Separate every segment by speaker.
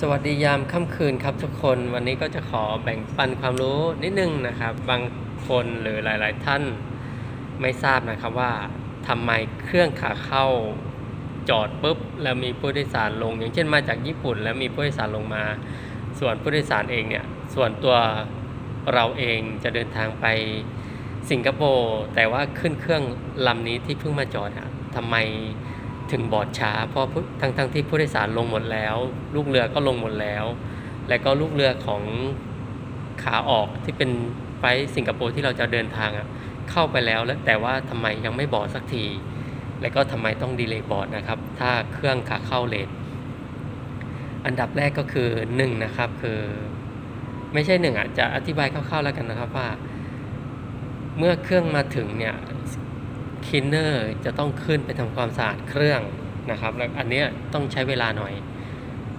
Speaker 1: สวัสดียามค่ำคืนครับทุกคนวันนี้ก็จะขอแบ่งปันความรู้นิดนึงนะครับ บางคนหรือหลาย ๆ ท่านไม่ทราบนะครับว่าทำไมเครื่องขาเข้าจอดปุ๊บแล้วมีผู้โดยสารลง อย่างเช่นมาจากญี่ปุ่น แล้วมีผู้โดยสารลงมา ส่วนผู้โดยสารเองเนี่ยส่วนตัวเราเองจะเดินทางไปสิงคโปร์แต่ว่าขึ้นเครื่องลำนี้ที่เพิ่งมาจอดอะทำไม ถึงบอร์ดช้าเพราะทั้งทั้งที่ผู้โดยสารลงหมดแล้ว ลูกเรือก็ลงหมดแล้ว และก็ลูกเรือของขาออกที่เป็นไฟสิงคโปร์ที่เราจะเดินทางอะเข้าไปแล้วแล้วแต่ว่าทำไมยังไม่บอร์ดสักที และก็ทำไมต้องดีเลย์บอร์ดนะครับ ถ้าเครื่องขาเข้าเลทอันดับแรกก็คือหนึ่งนะครับคือไม่ใช่หนึ่งอะจะอธิบายคร่าวๆแล้วกันนะครับว่า เมื่อเครื่องมาถึงเนี่ย คินเนอร์จะต้องขึ้นไปทำความสะอาดเครื่องนะครับแล้วอันนี้ต้องใช้เวลาหน่อย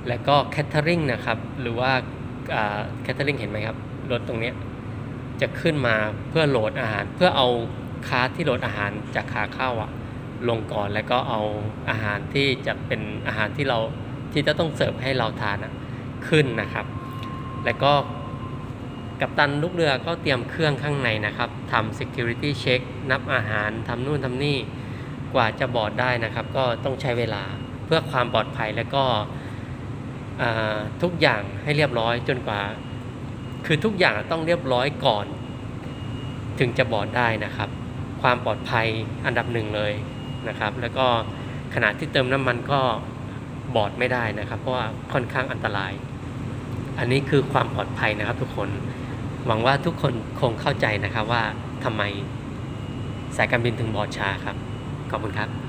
Speaker 1: แล้วก็แคทเทอริงนะครับ หรือว่าแคทเทอริงเห็นไหมครับ รถตรงนี้จะขึ้นมาเพื่อโหลดอาหาร เพื่อเอาคาร์ทที่โหลดอาหารจากขาเข้าอะลงก่อนแล้วก็เอาอาหารที่จะเป็นอาหารที่เราที่จะต้องเสิร์ฟให้เราทานอะขึ้นนะครับ แล้วก็ กัปตันลูกเรือก็เตรียมเครื่องข้างในนะครับทำ security check นับอาหารทำนู่นทำนี่กว่าจะบอร์ดได้นะครับ ก็ต้องใช้เวลาเพื่อความปลอดภัยแล้วก็ทุกอย่างให้เรียบร้อยจนกว่า คือทุกอย่างต้องเรียบร้อยก่อน ถึงจะบอร์ดได้นะครับ ความปลอดภัยอันดับหนึ่งเลยนะครับ แล้วก็ขณะที่เติมน้ำมันก็บอร์ดไม่ได้นะครับ เพราะว่าค่อนข้างอันตราย อันนี้คือความปลอดภัยนะครับทุกคน หวังว่าทุกคนคงเข้าใจนะครับว่าทำไมสายการบินถึงบอดช้าครับ ขอบคุณครับ